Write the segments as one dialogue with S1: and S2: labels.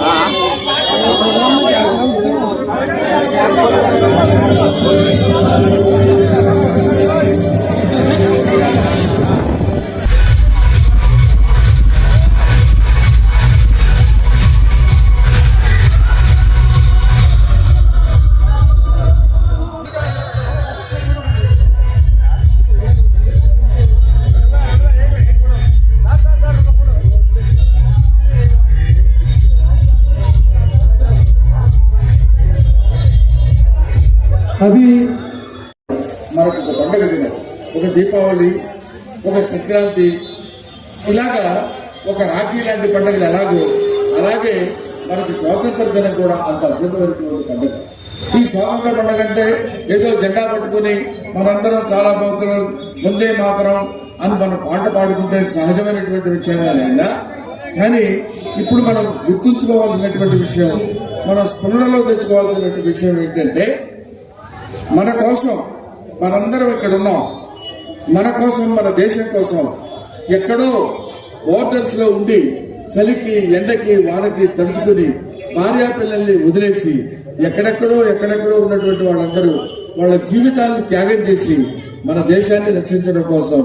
S1: हाँ అవి మనకు ఒక పండుగ దినం. ఒక దీపావళి ఒక సంక్రాంతి ఇలాగా ఒక రాఖీ లాంటి పండుగలు ఎలాగో అలాగే మనకి స్వాతంత్ర దినం కూడా అంత అద్భుతమైనటువంటి పండుగ. ఈ స్వాతంత్ర పండుగ అంటే ఏదో జెండా పట్టుకుని మనందరం చాలా బాగుతున్నాం ముందే మాత్రం అని మనం పాట పాడుకుంటే సహజమైనటువంటి విషయం అయినా కానీ ఇప్పుడు మనం గుర్తుంచుకోవాల్సినటువంటి విషయం మనం స్ఫురణలో తెచ్చుకోవాల్సినటువంటి విషయం ఏంటంటే మన కోసం మనందరం ఇక్కడ ఉన్నాం. మన కోసం మన దేశం కోసం ఎక్కడో బోర్డర్స్లో ఉండి చలికి ఎండకి వానకి తడుచుకుని భార్యా పిల్లల్ని వదిలేసి ఎక్కడెక్కడో ఎక్కడెక్కడో ఉన్నటువంటి వాళ్ళందరూ వాళ్ళ జీవితాన్ని త్యాగం చేసి మన దేశాన్ని రక్షించడం కోసం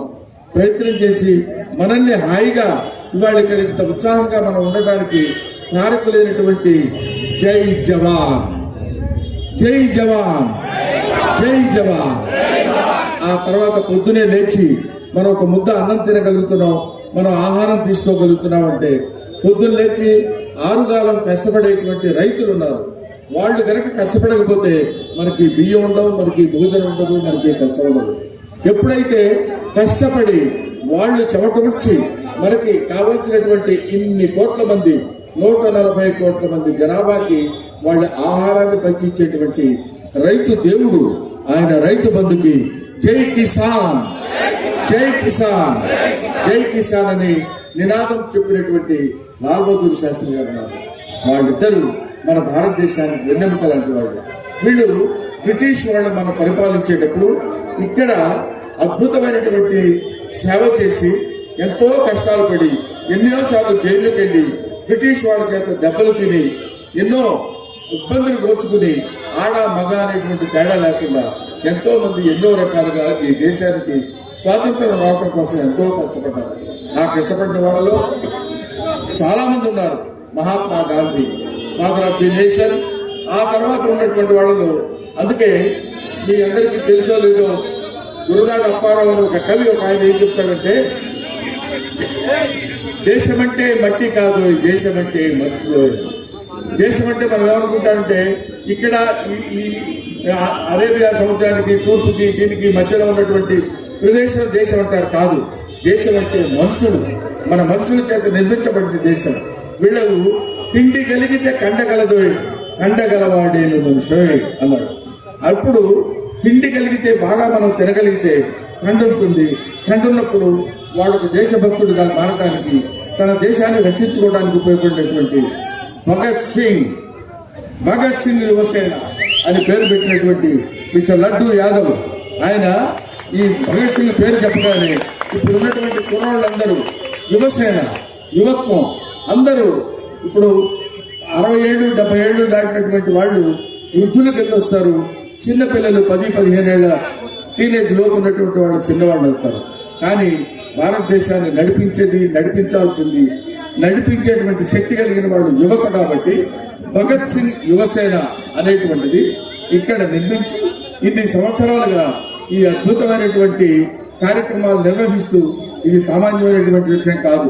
S1: ప్రయత్నం చేసి మనల్ని హాయిగా ఇవాళ ఇక్కడ ఇంత ఉత్సాహంగా మనం ఉండటానికి కారకులైనటువంటి జై జవాన్. జై జవాన్. జై జవాన్. ఆ తర్వాత పొద్దునే లేచి మనం ఒక ముద్ద అన్నం తినగలుగుతున్నాం మనం ఆహారం తీసుకోగలుగుతున్నాం అంటే పొద్దున్న లేచి ఆరుగాలం కష్టపడేటువంటి రైతులు ఉన్నారు. వాళ్ళు కనుక కష్టపడకపోతే మనకి బియ్యం ఉండవు మనకి భోజనం ఉండదు మనకి కష్టం ఉండదు. ఎప్పుడైతే కష్టపడి వాళ్ళు చెమటముడ్చి మనకి కావలసినటువంటి ఇన్ని కోట్ల మంది నూట నలభై కోట్ల మంది జనాభాకి వాళ్ళ ఆహారాన్ని పంచించేటువంటి రైతు దేవుడు ఆయన రైతు బంధుకి జై కిసాన్. జై కిసాన్. జై కిసాన్ అని నినాదం చెప్పినటువంటి లాల్ బహదూర్ శాస్త్రి గారు ఉన్నారు. వాళ్ళిద్దరూ మన భారతదేశానికి వెన్నెముక లాంటి వాళ్ళు. వీళ్ళు బ్రిటిష్ వాళ్ళు మనం పరిపాలించేటప్పుడు ఇక్కడ అద్భుతమైనటువంటి సేవ చేసి ఎంతో కష్టాలు పడి ఎన్నో సార్లు జైలుకి వెళ్ళి బ్రిటిష్ వాళ్ళ చేత దెబ్బలు తిని ఎన్నో ఇబ్బందులు కోర్చుకుని ఆడ మగ అనేటువంటి తేడా లేకుండా ఎంతో మంది ఎన్నో రకాలుగా ఈ దేశానికి స్వాతంత్రం రావటం కోసం ఎంతో కష్టపడ్డారు. ఆ కష్టపడిన వాళ్ళలో చాలా మంది ఉన్నారు. Mahatma Gandhi father of the nation. ఆ తర్వాత ఉన్నటువంటి వాళ్ళలో అందుకే మీ అందరికీ తెలుసో లేదో గురుదాడు అప్పారావు అని ఒక కవి ఒక ఆయన ఏం చెప్తాడంటే దేశమంటే మట్టి కాదు ఈ దేశమంటే మనుషులు. దేశం అంటే మనం ఏమనుకుంటామంటే ఇక్కడ ఈ ఈ అరేబియా సముద్రానికి తూర్పుకి దీనికి మధ్యలో ఉన్నటువంటి ప్రదేశం దేశం అంటారు కాదు. దేశం అంటే మనుషులు. మన మనుషుల చేత నిర్మించబడింది దేశం. వీళ్ళకు తిండి కలిగితే కండగలదు కండగలవాడేను మనుషు అన్నాడు. అప్పుడు తిండి కలిగితే బాగా మనం తినగలిగితే కండు ఉంటుంది. వాడు ఒక దేశభక్తుడిగా మారటానికి తన దేశాన్ని రక్షించుకోవడానికి ఉపయోగపడేటువంటి భగత్ సింగ్ భగత్ సింగ్ యువసేన అని పేరు పెట్టినటువంటి మిస్టర్ లడ్డు యాదవ్. ఆయన ఈ భగత్ సింగ్ పేరు చెప్పగానే ఇప్పుడు ఉన్నటువంటి కుర్రోళ్ళందరూ యువసేన యువత్వం అందరూ ఇప్పుడు అరవై ఏళ్ళు డెబ్బై ఏళ్ళు దాటినటువంటి వాళ్ళు వృద్ధుల కింద వస్తారు. చిన్నపిల్లలు పది పదిహేను ఏళ్ళ టీనేజ్ లోపు ఉన్నటువంటి వాళ్ళు చిన్నవాళ్ళు అవుతారు. కానీ భారతదేశాన్ని నడిపించేది నడిపించాల్సింది నడిపించేటువంటి శక్తి కలిగిన వాళ్ళు యువత కాబట్టి భగత్ సింగ్ యువసేన అనేటువంటిది ఇక్కడ నిర్మించి ఇన్ని సంవత్సరాలుగా ఈ అద్భుతమైనటువంటి కార్యక్రమాలు నిర్వహిస్తూ ఇది సామాన్యమైనటువంటి విషయం కాదు.